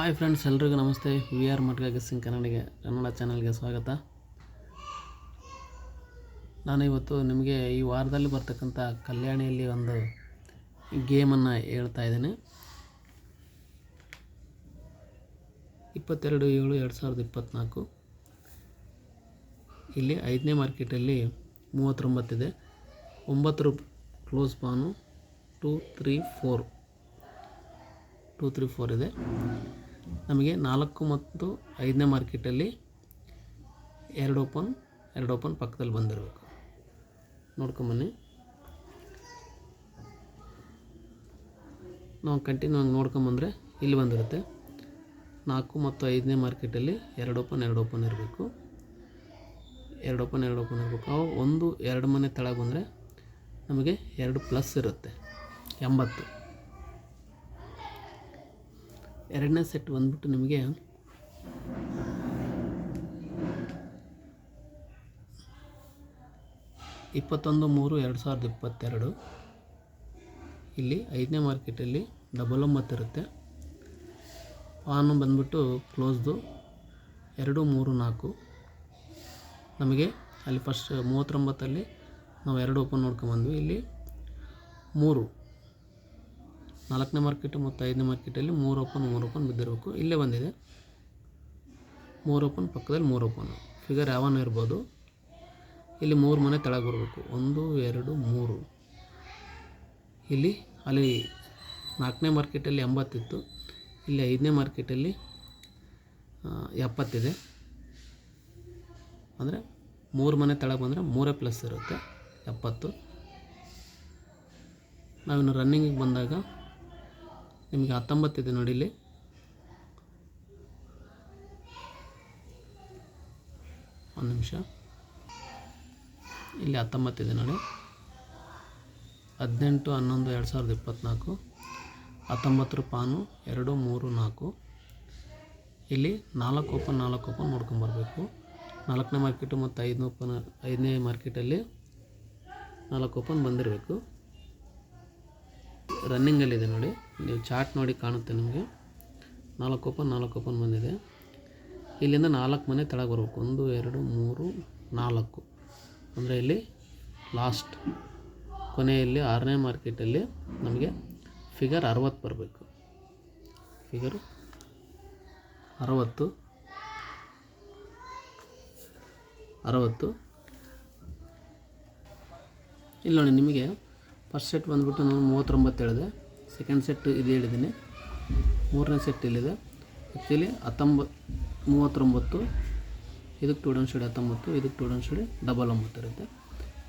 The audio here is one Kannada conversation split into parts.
ಹಾಯ್ ಫ್ರೆಂಡ್ಸ್, ಎಲ್ರಿಗೂ ನಮಸ್ತೆ. ವಿ ಆರ್ ಗೆಸ್ಸಿಂಗ್ ಕನ್ನಡಿಗೆ ಕನ್ನಡ ಚಾನಲ್ಗೆ ಸ್ವಾಗತ. ನಾನು ಇವತ್ತು ನಿಮಗೆ ಈ ವಾರದಲ್ಲಿ ಬರ್ತಕ್ಕಂಥ ಕಲ್ಯಾಣಿಯಲ್ಲಿ ಒಂದು ಗೇಮನ್ನು ಹೇಳ್ತಾ ಇದ್ದೀನಿ. ಇಪ್ಪತ್ತೆರಡು ಏಳು ಎರಡು ಸಾವಿರದ ಇಪ್ಪತ್ತ್ನಾಲ್ಕು ಇಲ್ಲಿ ಐದನೇ ಮಾರ್ಕೆಟಲ್ಲಿ ಮೂವತ್ತೊಂಬತ್ತಿದೆ ಒಂಬತ್ತು ರೂಪ್ close Banu two three four. Two three four ಇದೆ. ನಮಗೆ ನಾಲ್ಕು ಮತ್ತು ಐದನೇ ಮಾರ್ಕೆಟಲ್ಲಿ ಎರಡು ಓಪನ್ ಎರಡು ಓಪನ್ ಪಕ್ಕದಲ್ಲಿ ಬಂದಿರಬೇಕು. ನೋಡ್ಕೊಂಬನ್ನಿ. ನಾವು ಕಂಟಿನ್ಯೂ ಹಂಗೆ ನೋಡ್ಕೊಂಬಂದರೆ ಇಲ್ಲಿ ಬಂದಿರುತ್ತೆ. ನಾಲ್ಕು ಮತ್ತು ಐದನೇ ಮಾರ್ಕೆಟಲ್ಲಿ ಎರಡು ಓಪನ್ ಎರಡು ಓಪನ್ ಇರಬೇಕು. ಎರಡು ಓಪನ್ ಎರಡು ಓಪನ್ ಇರಬೇಕು. ಅವು ಒಂದು, ಎರಡು ಮನೆ ತಳಗೆ ಬಂದರೆ ನಮಗೆ ಎರಡು ಪ್ಲಸ್ ಇರುತ್ತೆ. ಎಂಬತ್ತು. ಎರಡನೇ ಸೆಟ್ ಬಂದ್ಬಿಟ್ಟು ನಿಮಗೆ ಇಪ್ಪತ್ತೊಂದು ಮೂರು ಎರಡು ಸಾವಿರದ ಇಪ್ಪತ್ತೆರಡು. ಇಲ್ಲಿ ಐದನೇ ಮಾರ್ಕೆಟಲ್ಲಿ ಡಬಲ್ ಒಂಬತ್ತು ಇರುತ್ತೆ. ಆನು ಬಂದ್ಬಿಟ್ಟು ಕ್ಲೋಸ್ದು ಎರಡು ಮೂರು ನಾಲ್ಕು. ನಮಗೆ ಅಲ್ಲಿ ಫಸ್ಟ್ ಮೂವತ್ತೊಂಬತ್ತಲ್ಲಿ ನಾವು ಎರಡು ಓಪನ್ ನೋಡ್ಕೊಂಬಂದ್ವಿ. ಇಲ್ಲಿ ಮೂರು ನಾಲ್ಕನೇ ಮಾರ್ಕೆಟು ಮತ್ತು ಐದನೇ ಮಾರ್ಕೆಟಲ್ಲಿ ಮೂರು ಓಪನ್ ಮೂರು ಓಪನ್ ಬಿದ್ದಿರಬೇಕು. ಇಲ್ಲೇ ಬಂದಿದೆ. ಮೂರು ಓಪನ್, ಪಕ್ಕದಲ್ಲಿ ಮೂರು ಓಪನ್. ಫಿಗರ್ ಯಾವನ ಇರ್ಬೋದು. ಇಲ್ಲಿ ಮೂರು ಮನೆ ತೆಳಗೆ ಬರಬೇಕು. ಒಂದು, ಎರಡು, ಮೂರು. ಇಲ್ಲಿ ಅಲ್ಲಿ ನಾಲ್ಕನೇ ಮಾರ್ಕೆಟಲ್ಲಿ ಎಂಬತ್ತಿತ್ತು. ಇಲ್ಲಿ ಐದನೇ ಮಾರ್ಕೆಟಲ್ಲಿ ಎಪ್ಪತ್ತಿದೆ. ಅಂದರೆ ಮೂರು ಮನೆ ತೆಳಗೆ ಬಂದರೆ ಮೂರೇ ಪ್ಲಸ್ ಇರುತ್ತೆ, ಎಪ್ಪತ್ತು. ನಾವಿನ್ನು ರನ್ನಿಂಗಿಗೆ ಬಂದಾಗ ನಿಮಗೆ ಹತ್ತೊಂಬತ್ತಿದೆ ನೋಡಿ ಇಲ್ಲಿ. ಒಂದು ನಿಮಿಷ. ಇಲ್ಲಿ ಹತ್ತೊಂಬತ್ತಿದೆ ನೋಡಿ. ಹದಿನೆಂಟು, ಹನ್ನೊಂದು, ಎರಡು ಸಾವಿರದ ಇಪ್ಪತ್ತ್ನಾಲ್ಕು ಹತ್ತೊಂಬತ್ತು ಪಾನು ಎರಡು, ಮೂರು, ನಾಲ್ಕು. ಇಲ್ಲಿ ನಾಲ್ಕು ಓಪನ್ ನಾಲ್ಕು ಓಪನ್ ನೋಡ್ಕೊಂಬರ್ಬೇಕು ನಾಲ್ಕನೇ ಮಾರ್ಕೆಟು ಮತ್ತು ಐದನೇ ಓಪನ್, ಐದನೇ ಮಾರ್ಕೆಟಲ್ಲಿ ನಾಲ್ಕು ಓಪನ್ ಬಂದಿರಬೇಕು. ರನ್ನಿಂಗಲ್ಲಿದೆ ನೋಡಿ. ನೀವು ಚಾರ್ಟ್ ನೋಡಿ ಕಾಣುತ್ತೆ ನಿಮಗೆ. ನಾಲ್ಕು ಓಪನ್ ನಾಲ್ಕು ಓಪನ್ ಬಂದಿದೆ. ಇಲ್ಲಿಂದ ನಾಲ್ಕು ಮನೆ ತೆಳಗೆ ಬರಬೇಕು. ಒಂದು, ಎರಡು, ಮೂರು, ನಾಲ್ಕು. ಅಂದರೆ ಇಲ್ಲಿ ಲಾಸ್ಟ್ ಕೊನೆಯಲ್ಲಿ ಆರನೇ ಮಾರ್ಕೆಟಲ್ಲಿ ನಮಗೆ ಫಿಗರ್ ಅರವತ್ತು ಬರಬೇಕು. ಫಿಗರ್ ಅರವತ್ತು. ಅರವತ್ತು. ಇಲ್ಲ ನೋಡಿ ನಿಮಗೆ ಫಸ್ಟ್ ಸೆಟ್ ಬಂದುಬಿಟ್ಟು ನಾನು ಮೂವತ್ತೊಂಬತ್ತು ಹೇಳಿದೆ. ಸೆಕೆಂಡ್ ಸೆಟ್ ಇದು ಹೇಳಿದ್ದೀನಿ. ಮೂರನೇ ಸೆಟ್ ಇಲ್ಲಿದೆ. ಆ್ಯಕ್ಚುಲಿ ಹತ್ತೊಂಬತ್ತು ಮೂವತ್ತೊಂಬತ್ತು, ಇದಕ್ಕೆ ಟೂ ಡೌನ್ ಶೇಡ್ ಹತ್ತೊಂಬತ್ತು, ಇದಕ್ಕೆ ಟೂ ಡೌನ್ ಶೇಡ್ ಡಬಲ್ ಒಂಬತ್ತು ಇರುತ್ತೆ.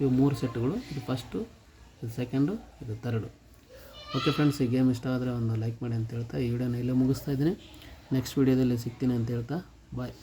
ಇವು ಮೂರು ಸೆಟ್ಗಳು. ಇದು ಫಸ್ಟು ಇದು ಸೆಕೆಂಡು ಇದು ತರ್ಡು ಓಕೆ ಫ್ರೆಂಡ್ಸ್ ಈ ಗೇಮ್ ಇಷ್ಟ ಆದರೆ ಒಂದು ಲೈಕ್ ಮಾಡಿ ಅಂತ ಹೇಳ್ತಾ ಈ ವಿಡಿಯೋನ ಇಲ್ಲೇ ಮುಗಿಸ್ತಾ ಇದ್ದೀನಿ. ನೆಕ್ಸ್ಟ್ ವೀಡಿಯೋದಲ್ಲಿ ಸಿಗ್ತೀನಿ ಅಂತ ಹೇಳ್ತಾ ಬಾಯ್